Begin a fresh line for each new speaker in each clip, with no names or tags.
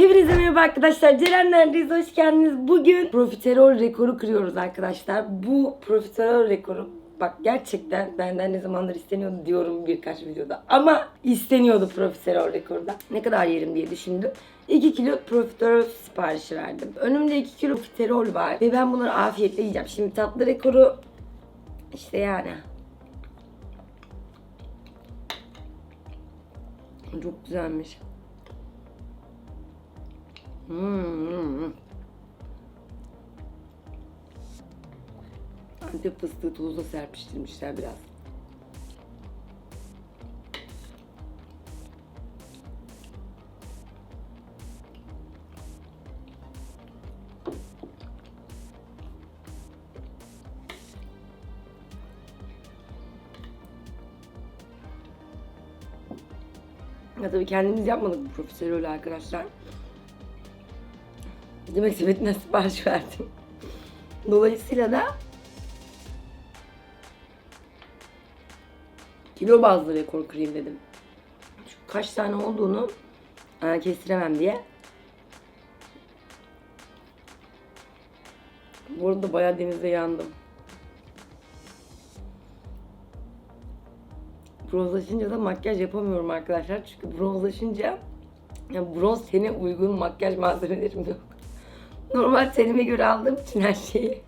Hepinize merhaba arkadaşlar. Ceren neredeyiz? Hoş geldiniz. Bugün profiterol rekoru kırıyoruz arkadaşlar. Bu profiterol rekoru bak gerçekten benden ne zamandır isteniyordu diyorum birkaç videoda. Ama isteniyordu profiterol rekoru da. Ne kadar yerim diye düşündüm. 2 kilo profiterol siparişi verdim. Önümde 2 kilo profiterol var ve ben bunları afiyetle yiyeceğim. Şimdi tatlı rekoru işte yani. Çok güzelmiş. Hmm. Antep fıstığı tuzla serpiştirmişler biraz. Ya tabii kendimiz yapmadık bu profiterolü arkadaşlar. Demek sepetinden sipariş verdim. Dolayısıyla da kilo bazlı rekor kırayım dedim. Çünkü kaç tane olduğunu e, kestiremem diye. Bu arada bayağı denizde yandım. Bronzlaşınca da makyaj yapamıyorum arkadaşlar. Çünkü bronzlaşınca ya bronz tene uygun makyaj malzemelerim yok. Normal tenime göre aldığım için her şeyi.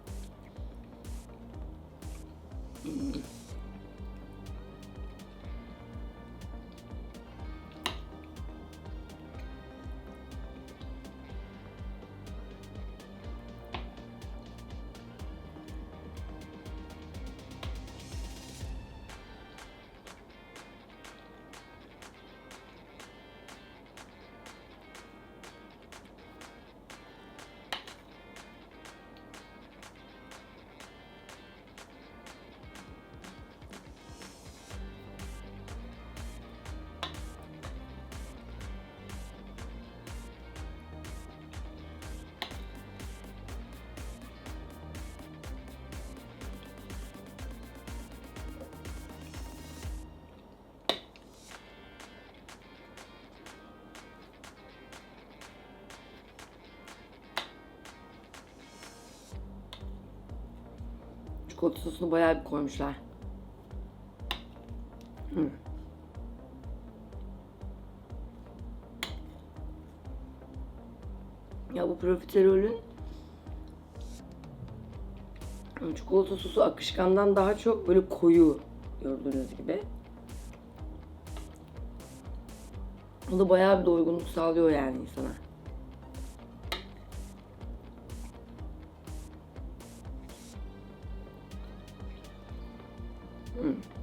Çikolata sosunu bayağı bir koymuşlar. Hı. Ya bu profiterolün çikolata sosu akışkandan daha çok böyle koyu gördüğünüz gibi. O da bayağı bir doygunluk sağlıyor yani insana. Mm.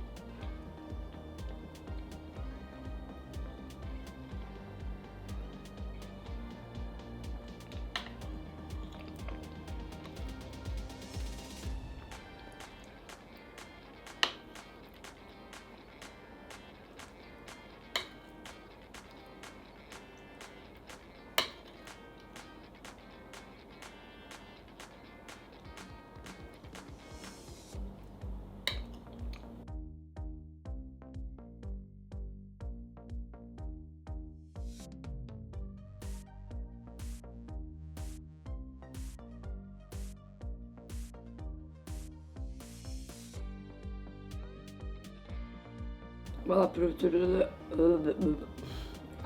Valla profiterolü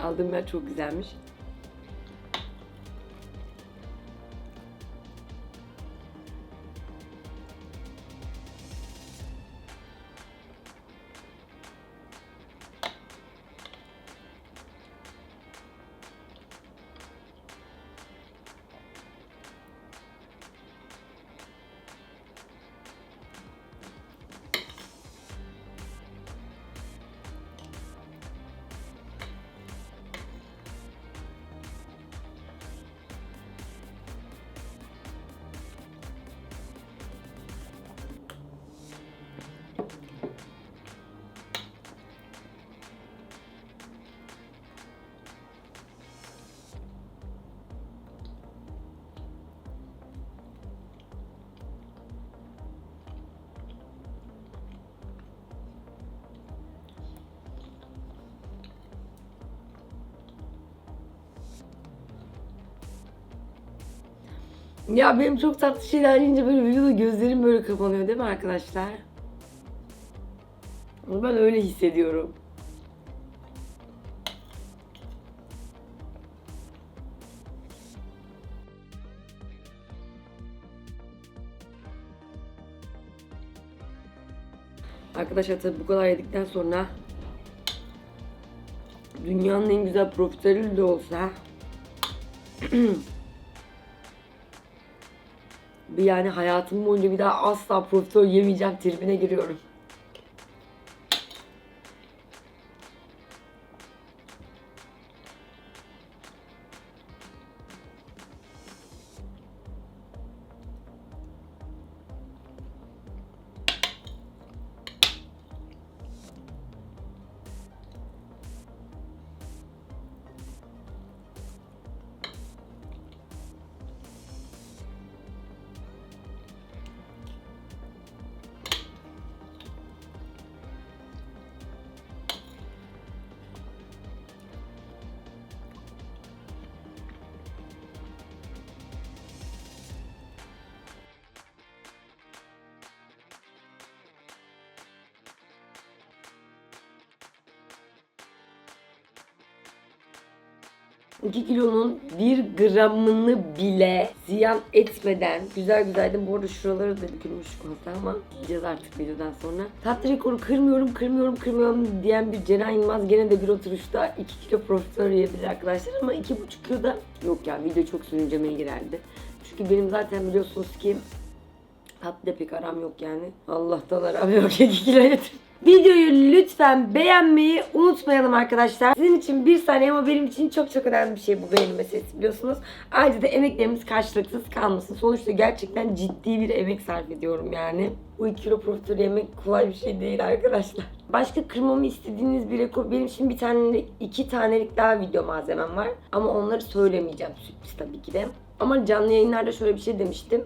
aldığım yer çok güzelmiş. Ya benim çok tatlı şeyler deyince böyle videoda gözlerim böyle kapanıyor değil mi arkadaşlar? Ben öyle hissediyorum. Arkadaşlar tabii bu kadar yedikten sonra dünyanın en güzel profiterolü de olsa yani hayatım boyunca bir daha asla profiterol yemeyeceğim tribine giriyorum. İki kilonun bir gramını bile ziyan etmeden güzel güzel de bu arada şuraları da bükülmüş çikolata ama yiyeceğiz artık videodan sonra. Tatlı rekoru kırmıyorum kırmıyorum kırmıyorum diyen bir Ceren Yılmaz gene de bir oturuşta 2 kilo profiterol yiyebilir arkadaşlar ama 2,5 kilo da yok ya video çok sürüncemeye girerdi. Çünkü benim zaten biliyorsunuz ki Tatlı pek aram yok yani. Allah'tan aram yok 2 kilo yedim. Videoyu lütfen beğenmeyi unutmayalım arkadaşlar. Sizin için bir saniye ama benim için çok çok önemli bir şey bu beğeni meselesi biliyorsunuz. Ayrıca da emeklerimiz karşılıksız kalmasın. Sonuçta gerçekten ciddi bir emek sarf ediyorum yani. Bu 2 kilo profiterol yemek kolay bir şey değil arkadaşlar. Başka kırmamı istediğiniz bir rekor. Benim şimdi bir tane, iki tanelik daha video malzemem var. Ama onları söylemeyeceğim sürpriz tabii ki de. Ama canlı yayınlarda şöyle bir şey demiştim.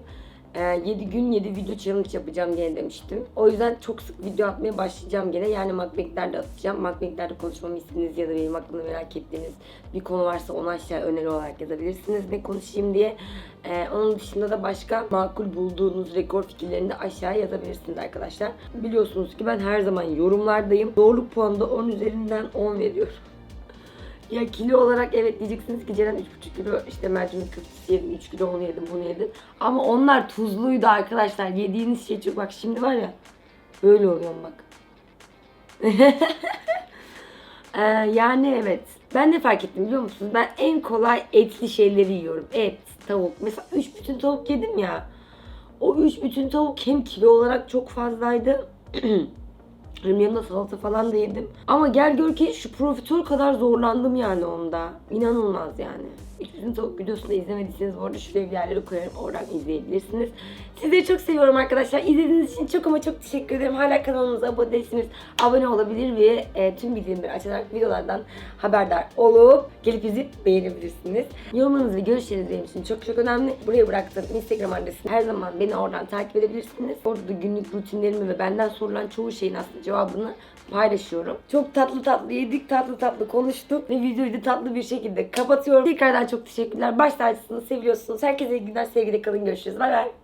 7 gün 7 video challenge yapacağım diye demiştim. O yüzden çok sık video atmaya başlayacağım gene. Yani Macbank'lerde atacağım. Macbank'lerde konuşmamı istediğiniz ya da benim hakkında merak ettiğiniz bir konu varsa onu aşağı öneri olarak yazabilirsiniz. Ne konuşayım diye. Ee, onun dışında da başka makul bulduğunuz rekor fikirlerini de aşağıya yazabilirsiniz arkadaşlar. Biliyorsunuz ki ben her zaman yorumlardayım. Doğruluk puanı da 10 üzerinden 10 veriyorum. Ya kilo olarak evet diyeceksiniz ki Ceren 3,5 kilo işte mercimek köftesi yedim, 3 kilo onu yedim, bunu yedim. Ama onlar tuzluydu arkadaşlar. Yediğiniz şey çok bak şimdi var ya böyle oluyorum bak. Ee, yani evet. Ben ne fark ettim biliyor musunuz? Ben en kolay etli şeyleri yiyorum. Et, tavuk. Mesela 3 bütün tavuk yedim ya. O 3 bütün tavuk hem kilo olarak çok fazlaydı. Yanında salata falan da yedim. Ama gel gör ki şu profiterol kadar zorlandım yani onda. İnanılmaz yani. Bizim tavuk videosunu da izlemediyseniz bu arada şuraya bir yerlere koyarım. Oradan izleyebilirsiniz. Sizleri çok seviyorum arkadaşlar. İzlediğiniz için çok ama çok teşekkür ederim. Hala kanalımıza abone değilseniz abone olabilir ve e, tüm bildirimleri açarak videolardan haberdar olup gelip izleyip beğenebilirsiniz. Yorumlarınız ve görüşleriniz benim için çok çok önemli. Buraya bıraktığım Instagram adresini her zaman beni oradan takip edebilirsiniz. Orada da günlük rutinlerimi ve benden sorulan çoğu şeyin aslında cevabını paylaşıyorum. Çok tatlı tatlı yedik, tatlı tatlı konuştuk ve videoyu da tatlı bir şekilde kapatıyorum. Tekrardan çok teşekkürler. Baş tacısınız, seviyorsunuz. Herkese iyi günler, sevgide kalın. Görüşürüz. Bay bay.